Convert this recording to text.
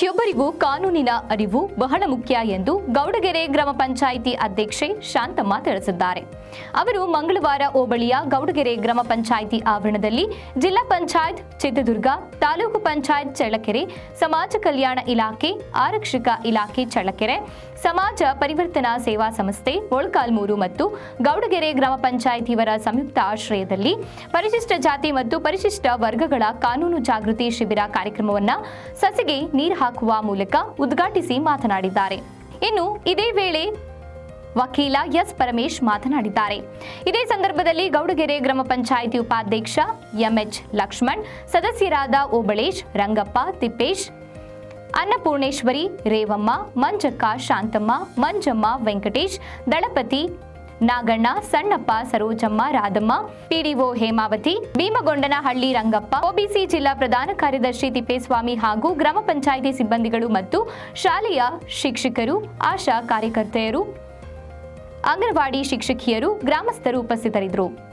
ಹಾಗೂ ಕಾನೂನಿನ ಅರಿವು ಬಹಳ ಮುಖ್ಯ ಎಂದು ಗೌಡಗೆರೆ ಗ್ರಾಮ ಪಂಚಾಯಿತಿ ಅಧ್ಯಕ್ಷೆ ಶಾಂತಮ್ಮ ತಿಳಿಸಿದ್ದಾರೆ. ಅವರು ಮಂಗಳವಾರ ಹೋಬಳಿಯ ಗೌಡಗೆರೆ ಗ್ರಾಮ ಪಂಚಾಯಿತಿ ಆವರಣದಲ್ಲಿ ಜಿಲ್ಲಾ ಪಂಚಾಯತ್ ಚಿತ್ರದುರ್ಗ, ತಾಲೂಕು ಪಂಚಾಯತ್ ಚಳ್ಳಕೆರೆ, ಸಮಾಜ ಕಲ್ಯಾಣ ಇಲಾಖೆ, ಆರಕ್ಷಕ ಇಲಾಖೆ ಚಳ್ಳಕೆರೆ, ಸಮಾಜ ಪರಿವರ್ತನಾ ಸೇವಾ ಸಂಸ್ಥೆ ಮೊಳಕಾಲ್ಮೂರು ಮತ್ತು ಗೌಡಗೆರೆ ಗ್ರಾಮ ಪಂಚಾಯಿತಿಯವರ ಸಂಯುಕ್ತ ಆಶ್ರಯದಲ್ಲಿ ಪರಿಶಿಷ್ಟ ಜಾತಿ ಮತ್ತು ಪರಿಶಿಷ್ಟ ವರ್ಗಗಳ ಕಾನೂನು ಜಾಗೃತಿ ಶಿಬಿರ ಕಾರ್ಯಕ್ರಮವನ್ನು ಸಸಿಗೆ ನೀರು ಹಾಕುವ ಮೂಲಕ ಉದ್ಘಾಟಿಸಿ ಮಾತನಾಡಿದ್ದಾರೆ. ಇನ್ನು ಇದೇ ವೇಳೆ ವಕೀಲ ಎಸ್ ಪರಮೇಶ್ ಮಾತನಾಡಿದ್ದಾರೆ. ಇದೇ ಸಂದರ್ಭದಲ್ಲಿ ಗೌಡಗೆರೆ ಗ್ರಾಮ ಪಂಚಾಯಿತಿ ಉಪಾಧ್ಯಕ್ಷ ಎಂಎಚ್ ಲಕ್ಷ್ಮಣ್, ಸದಸ್ಯರಾದ ಓಬಳೇಶ್, ರಂಗಪ್ಪ, ತಿಪ್ಪೇಶ್, ಅನ್ನಪೂರ್ಣೇಶ್ವರಿ, ರೇವಮ್ಮ, ಮಂಜಕ್ಕ, ಶಾಂತಮ್ಮ, ಮಂಜಮ್ಮ, ವೆಂಕಟೇಶ್, ದಳಪತಿ ನಾಗಣ್ಣ, ಸಣ್ಣಪ್ಪ, ಸರೋಜಮ್ಮ, ರಾಧಮ್ಮ, ಪಿಡಿಒ ಹೇಮಾವತಿ, ಭೀಮಗೊಂಡನಹಳ್ಳಿ ರಂಗಪ್ಪ ಒಬಿಸಿ ಜಿಲ್ಲಾ ಪ್ರಧಾನ ಕಾರ್ಯದರ್ಶಿ ತಿಪ್ಪೇಸ್ವಾಮಿ ಹಾಗೂ ಗ್ರಾಮ ಪಂಚಾಯಿತಿ ಸಿಬ್ಬಂದಿಗಳು ಮತ್ತು ಶಾಲೆಯ ಶಿಕ್ಷಕರು, ಆಶಾ ಕಾರ್ಯಕರ್ತೆಯರು, ಅಂಗನವಾಡಿ ಶಿಕ್ಷಕಿಯರು, ಗ್ರಾಮಸ್ಥರು ಉಪಸ್ಥಿತರಿದ್ದರು.